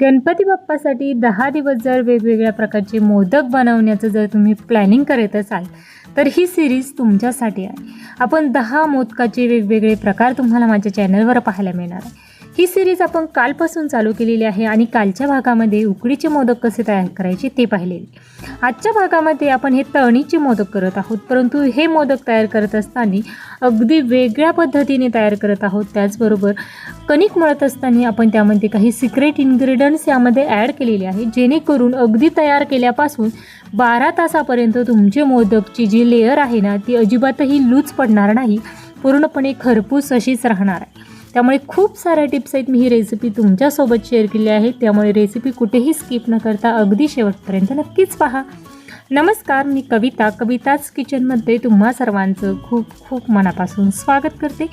गणपती बाप्पासाठी दहा दिवस जर वेगवेगळ्या प्रकारचे मोदक बनवण्याचं जर तुम्ही प्लॅनिंग करत असाल तर ही सिरीज तुमच्यासाठी आहे. आपण दहा मोदकाचे वेगवेगळे प्रकार तुम्हाला माझ्या चॅनलवर पाहायला मिळणार आहे. ही सिरीज आपण कालपासून चालू केलेली आहे आणि कालच्या भागामध्ये उकडीचे मोदक कसे तयार करायचे ते पाहिलेले. आजच्या भागामध्ये आपण हे तळणीचे मोदक करत आहोत. परंतु हे मोदक तयार करत असताना अगदी वेगळ्या पद्धतीने तयार करत आहोत. त्याचबरोबर कणिक मळत असताना आपण त्यामध्ये काही सिक्रेट इन्ग्रेडियंट्स यामध्ये ॲड केलेले आहे. जेणेकरून अगदी तयार केल्यापासून बारा तासापर्यंत तुमचे मोदकची जी लेअर आहे ना ती अजिबातही लूज पडणार नाही. पूर्णपणे खरपूस अशीच राहणार आहे. त्यामुळे खूप साऱ्या टिप्स आहेत. मी ही रेसिपी तुमच्यासोबत शेअर केली आहे. त्यामुळे रेसिपी कुठेही स्किप न करता अगदी शेवटपर्यंत नक्कीच पहा. नमस्कार मी कविता. कविताच किचनमध्ये तुम्हा सर्वांचं खूप खूप मनापासून स्वागत करते.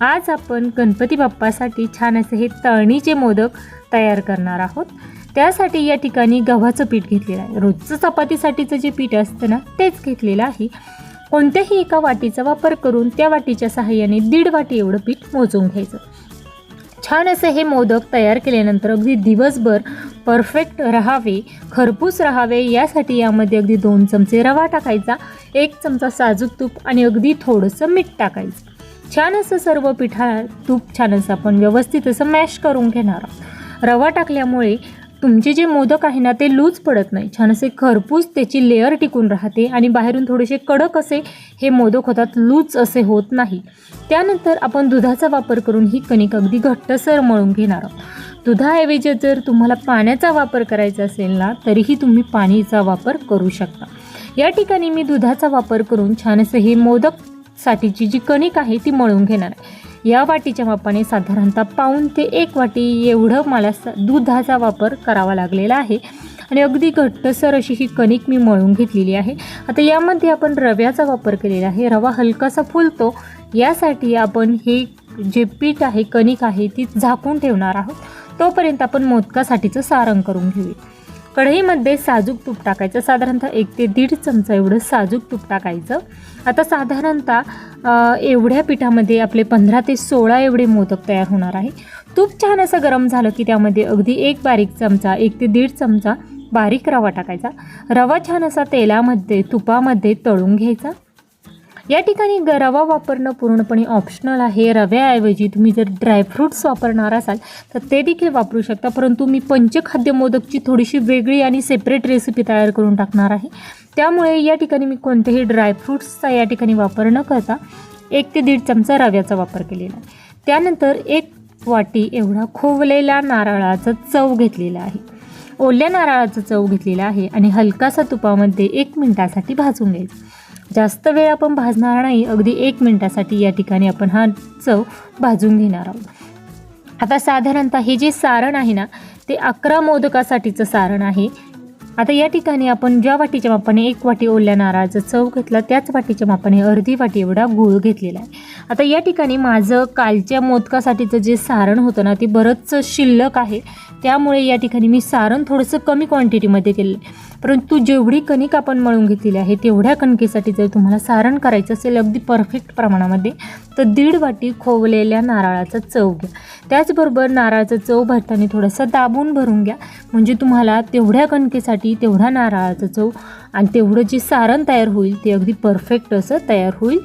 आज आपण गणपती बाप्पासाठी छान असे हे तळणीचे मोदक तयार करणार आहोत. त्यासाठी या ठिकाणी गव्हाचं पीठ घेतलेलं आहे. रोजचं चपातीसाठीचं जे पीठ असतं ना तेच घेतलेलं आहे. कोणत्याही एका वाटीचा वापर करून त्या वाटीच्या सहाय्याने दीड वाटी एवढं पीठ मोजून घ्यायचं. छान असे हे मोदक तयार केल्यानंतर अगदी दिवसभर परफेक्ट राहावे खरपूस राहावे यासाठी यामध्ये अगदी दोन चमचे रवा टाकायचा एक चमचा साजूक तूप आणि अगदी थोडंसं मीठ टाकायचं. छान असं सर्व पिठा तूप छान असं आपण व्यवस्थित असं मॅश करून घेणार आहोत. रवा टाकल्यामुळे तुमचे जे मोदक आहे ना ते लूज पडत नाही. छान असे खरपूस त्याची लेअर टिकून राहते आणि बाहेरून थोडेसे कडक असे हे मोदक होतात लूज असे होत नाही. त्यानंतर आपण दुधाचा वापर करून ही कणिक अगदी घट्टसर मळून घेणार आहोत. दुधाऐवजी जर तुम्हाला पाण्याचा वापर करायचा असेल ना तरीही तुम्ही पाणीचा वापर करू शकता. या ठिकाणी मी दुधाचा वापर करून छान असं हे मोदकसाठीची जी कणिक आहे ती मळून घेणार आहे. या वाटीच्या मापाने साधारणतः पाऊन ते एक वाटी एवढं मला स दुधाचा वापर करावा लागलेला आहे. आणि अगदी घट्टसर अशी ही कणिक मी मळून घेतलेली आहे. आता यामध्ये आपण रव्याचा वापर केलेला आहे. रवा हलकासा फुलतो. यासाठी आपण हे जे पीठ आहे कणिक आहे ती झाकून ठेवणार आहोत. तोपर्यंत आपण मोदकासाठीचं सारण करून घेऊया. कढईमध्ये साजूक तूप टाकायचं. साधारणतः एक ते दीड चमचा एवढं साजूक तूप टाकायचं. आता साधारणतः एवढ्या पिठामध्ये आपले पंधरा ते सोळा एवढे मोदक तयार होणार आहे. तूप छान असं गरम झालं की त्यामध्ये अगदी एक बारीक चमचा एक ते दीड चमचा बारीक रवा टाकायचा. रवा छान असा तेलामध्ये तुपामध्ये तळून घ्यायचा. या ठिकाणी ग रवा वापरणं पूर्णपणे ऑप्शनल आहे. रव्याऐवजी तुम्ही जर ड्रायफ्रूट्स वापरणार असाल तर ते देखील वापरू शकता. परंतु मी पंचखाद्य मोदकची थोडीशी वेगळी आणि सेपरेट रेसिपी तयार करून टाकणार आहे. त्यामुळे या ठिकाणी मी कोणतेही ड्रायफ्रूट्सचा या ठिकाणी वापर न करता एक ते दीड चमचा रव्याचा वापर केलेला आहे. त्यानंतर एक वाटी एवढा खोवलेला नारळाचा चव घेतलेला आहे. ओल्या नारळाचा चव घेतलेला आहे आणि हलकासा तुपामध्ये एक मिनटासाठी भाजून घ्यायचं. जास्त वेळ आपण भाजणार नाही. अगदी एक मिनटासाठी या ठिकाणी आपण हा चव भाजून घेणार आहोत. आता साधारणतः हे जे सारण आहे ना ते अकरा मोदकासाठीचं सारण आहे. आता या ठिकाणी आपण ज्या वाटीच्या मापाने एक वाटी ओल्या नारळाचा चव घेतला त्याच वाटीच्या मापाने अर्धी वाटी एवढा गूळ घेतलेला आहे. आता या ठिकाणी माझं कालच्या मोदकासाठीचं जे सारण होतं ना ते बरंच शिल्लक आहे. त्यामुळे या ठिकाणी मी सारण थोडंसं कमी क्वांटिटीमध्ये केलं परंतु जेवढी कणिक आपण मळून घेतलेली आहे तेवढ्या कणकेसाठी जर तुम्हाला सारण करायचं असेल अगदी परफेक्ट प्रमाणामध्ये तर दीड वाटी खोवलेल्या नारळाचा चव घ्या. त्याचबरोबर नारळाचा चव भरताना थोडंसं दाबून भरून घ्या. म्हणजे तुम्हाला तेवढ्या कणकेसाठी तेवढ्या नारळाचं चव आणि तेवढं जे सारण तयार होईल ते अगदी परफेक्ट असं तयार होईल.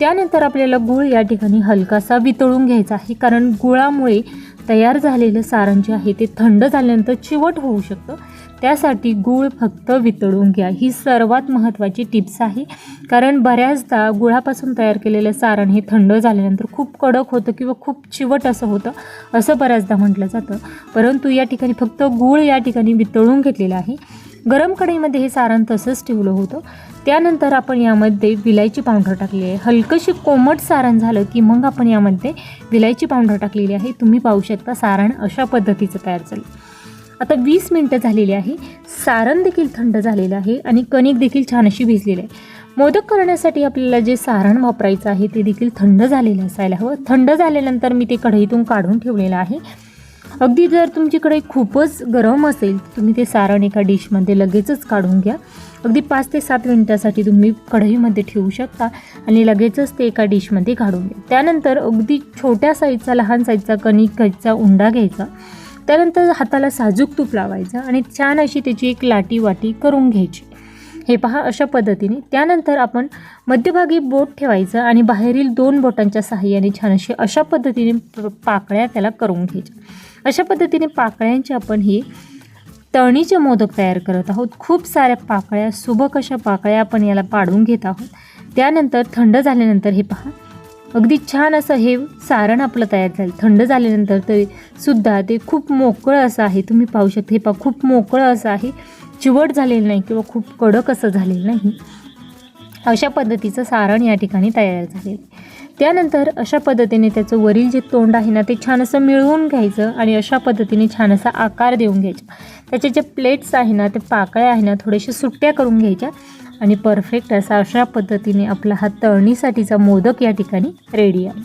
त्यानंतर आपल्याला गूळ या ठिकाणी हलकासा वितळून घ्यायचा आहे कारण गुळामुळे तयार झालेलं सारण जे आहे ते थंड झाल्यानंतर चिवट होऊ शकतं. त्यासाठी गूळ फक्त वितळून घ्या. ही सर्वात महत्त्वाची टिप्स आहे. कारण बऱ्याचदा गुळापासून तयार केलेलं सारण हे थंड झाल्यानंतर खूप कडक होतं किंवा खूप चिवट असं होतं असं बऱ्याचदा म्हटलं जातं. परंतु या ठिकाणी फक्त गूळ या ठिकाणी वितळून घेतलेलं आहे. गरम कढईमध्ये हे सारण तसंच ठेवलं होतं. त्यानंतर आपण यामध्ये विलायची पावडर टाकली आहे. हलकंशी कोमट सारण झालं की मग आपण यामध्ये विलायची पावडर टाकलेली आहे. तुम्ही पाहू शकता सारण अशा पद्धतीचं तयार झालं. आता वीस मिनटं झालेली आहे. सारण देखील थंड झालेलं आहे आणि कणिक देखील छान अशी भिजलेली आहे. मोदक करण्यासाठी आपल्याला जे सारण वापरायचं आहे ते देखील थंड झालेलं असायला हवं. थंड झाल्यानंतर मी ते कढईतून काढून ठेवलेलं आहे. अगदी जर तुमच्याकडे खूपच गरम असेल तुम्ही ते सारण एका डिशमध्ये लगेचच काढून घ्या. अगदी पाच ते सात मिनटासाठी तुम्ही कढईमध्ये ठेवू शकता आणि लगेचच ते एका डिशमध्ये काढून घ्या. त्यानंतर अगदी छोट्या साईजचा लहान साईजचा कणिक घ्यायचा उंडा घ्यायचा. त्यानंतर हाताला साजूक तूप लावायचं आणि छान अशी त्याची एक लाटी वाटी करून घ्यायची. हे पहा अशा पद्धतीने. त्यानंतर आपण मध्यभागी बोट ठेवायचं आणि बाहेरील दोन बोटांच्या सहाय्याने छान अशी अशा पद्धतीने प- पाकळ्या त्याला करून घ्यायच्या. अशा पद्धतीने पाकळ्यांचे आपण हे तळणीचे मोदक तयार करत आहोत. खूप साऱ्या पाकळ्या सुबक अशा पाकळ्या आपण याला पाडून घेत आहोत. त्यानंतर थंड झाल्यानंतर हे पहा. अगदी छान असं हे सारण आपलं तयार झालं. थंड झाल्यानंतर तरी सुद्धा ते खूप मोकळं असं आहे. तुम्ही पाहू शकता हे पा खूप मोकळं असं आहे. चिवट झालेलं नाही किंवा खूप कडक असं झालेलं नाही. अशा पद्धतीचं सारण या ठिकाणी तयार झालेलं आहे. त्यानंतर अशा पद्धतीने त्याचं वरील जे तोंड आहे ना ते छान असं मिळवून घ्यायचं आणि अशा पद्धतीने छान असा आकार देऊन घ्यायचा. त्याचे जे प्लेट्स आहे ना ते पाकळ्या आहे ना थोडेसे सुट्ट्या करून घ्यायच्या. आणि परफेक्ट असा अशा पद्धतीने आपला हा तळणीसाठीचा मोदक या ठिकाणी रेडी आहे.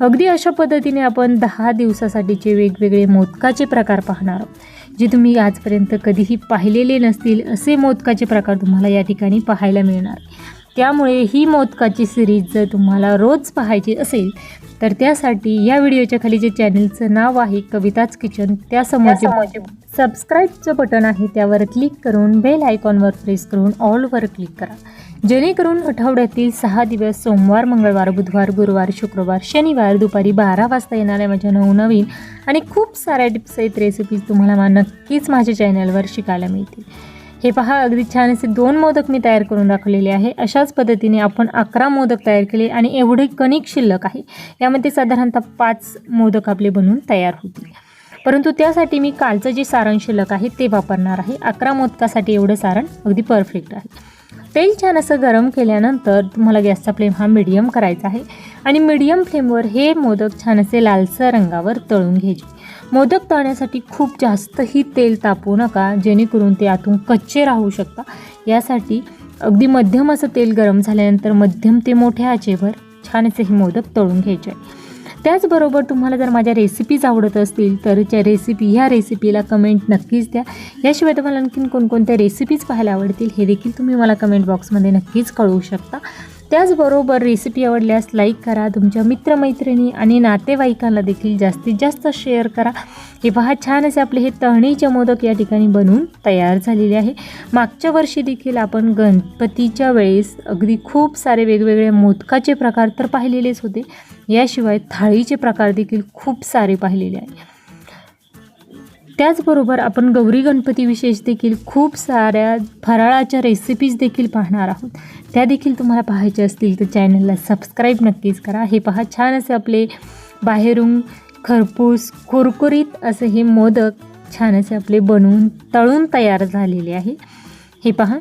अगदी अशा पद्धतीने आपण दहा दिवसासाठीचे वेगवेगळे मोदकाचे प्रकार पाहणार आहोत. जे तुम्ही आजपर्यंत कधीही पाहिलेले नसतील असे मोदकाचे प्रकार तुम्हाला या ठिकाणी पाहायला मिळणार. त्यामुळे ही मोदकाची सिरीज जर तुम्हाला रोज पाहायची असेल तर त्यासाठी या व्हिडिओच्या खाली जे चॅनलचं नाव आहे कविताच किचन त्यासमोर जे सबस्क्राईबचं बटन आहे त्यावर क्लिक करून बेल आयकॉनवर प्रेस करून ऑलवर क्लिक करा. जेणेकरून आठवड्यातील सहा दिवस सोमवार मंगळवार बुधवार गुरुवार शुक्रवार शनिवार दुपारी बारा वाजता येणाऱ्या माझ्या नवनवीन आणि खूप साऱ्या टिप्स आहेत रेसिपीज तुम्हाला नक्कीच माझ्या चॅनलवर शिकायला मिळतील. हे पहा अगदी छान असे दोन मोदक मी तयार करून दाखवलेले आहे. अशाच पद्धतीने आपण अकरा मोदक तयार केले आणि एवढे कणिक शिल्लक आहे. यामध्ये साधारणतः पाच मोदक आपले बनून तयार होतील. परंतु त्यासाठी मी कालचं जे सारण शिल्लक आहे ते वापरणार आहे. अकरा मोदकासाठी एवढं सारण अगदी परफेक्ट आहे. तेल छान असं गरम केल्यानंतर तुम्हाला गॅसचा फ्लेम हा मिडियम करायचा आहे. आणि मिडियम फ्लेमवर हे मोदक छान असे लालसर रंगावर तळून घ्यायचे. मोदक तळण्यासाठी खूप जास्तही तेल तापवू नका जेणेकरून ते आतून कच्चे राहू शकता. यासाठी अगदी मध्यम असं तेल गरम झाल्यानंतर मध्यम ते मोठ्या आचेवर छान असे हे मोदक तळून घ्यायचे आहे त्याचबरोबर तुम्हाला जर माझ्या रेसिपीज आवडत असतील तर त्या रेसिपी ह्या रेसिपीला कमेंट नक्कीच द्या. याशिवाय तुम्हाला आणखीन कोणकोणत्या रेसिपीज पाहायला आवडतील हे देखील तुम्ही मला कमेंट बॉक्समध्ये नक्कीच कळवू शकता. त्याचबरोबर रेसिपी आवडल्यास लाईक करा. तुमच्या मित्रमैत्रिणी आणि नातेवाईकांना देखील जास्तीत जास्त शेअर करा. हे पहा छान असे आपले हे तहणीचे मोदक या ठिकाणी बनवून तयार झालेले आहे. मागच्या वर्षी देखील आपण गणपतीच्या वेळेस अगदी खूप सारे वेगवेगळे मोदकाचे प्रकार तर पाहिलेलेच होते. याशिवाय थाळीचे प्रकार देखील खूप सारे पाहिलेले आहे. त्याचबरोबर आपण गौरी गणपती विशेष देखील खूप साऱ्या फराळाच्या रेसिपीज देखील पाहणार आहोत. त्या देखील तुम्हाला पाहायच्या असतील तर चॅनलला सबस्क्राईब नक्कीच करा. हे पहा छान असे आपले बाहेरून खरपूस कुरकुरीत असे हे मोदक छान असे आपले बनवून तळून तयार झालेले आहे. हे पहा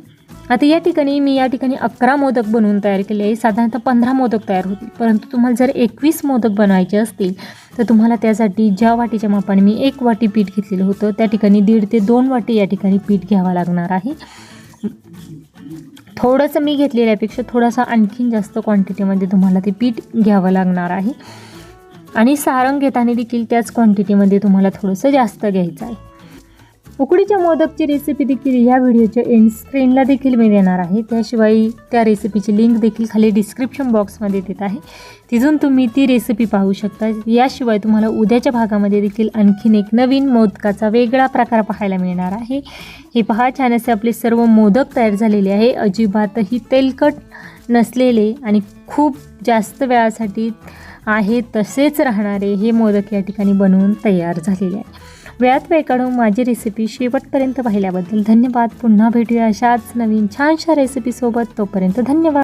आता या ठिकाणी मी या ठिकाणी अकरा मोदक बनवून तयार केले आहे. साधारणतः पंधरा मोदक तयार होतील. परंतु तुम्हाला जर एकवीस मोदक बनवायचे असतील तर तुम्हाला त्यासाठी ज्या वाटीच्या मापाने मी एक वाटी पीठ घेतलेलं होतं त्या ठिकाणी दीड ते दोन वाटी या ठिकाणी पीठ घ्यावं लागणार आहे. थोडंसं मी घेतलेल्यापेक्षा थोडासा आणखीन जास्त क्वांटिटीमध्ये तुम्हाला ते पीठ घ्यावं लागणार आहे. आणि सारंग घेताना देखील त्याच क्वांटिटीमध्ये तुम्हाला थोडंसं जास्त घ्यायचं आहे. उकडीच्या मोदकची रेसिपी देखील या व्हिडिओच्या एंड स्क्रीनला देखील मी देणार आहे. त्याशिवाय त्या रेसिपीची लिंक देखील खाली डिस्क्रिप्शन बॉक्समध्ये देत आहे. तिथून तुम्ही ती रेसिपी पाहू शकता. याशिवाय तुम्हाला उद्याच्या भागामध्ये देखील आणखीन एक नवीन मोदकाचा वेगळा प्रकार पाहायला मिळणार आहे. हे पहा छान असे आपले सर्व मोदक तयार झालेले आहे. अजिबातही तेलकट नसलेले आणि खूप जास्त वेळासाठी आहे तसेच राहणारे हे मोदक या ठिकाणी बनवून तयार झालेले आहे. वेळात वेळ काढून माझी रेसिपी शेवटपर्यंत पाहिल्याबद्दल धन्यवाद. पुन्हा भेटूया अशाच नवीन छानशा रेसिपीसोबत तोपर्यंत धन्यवाद.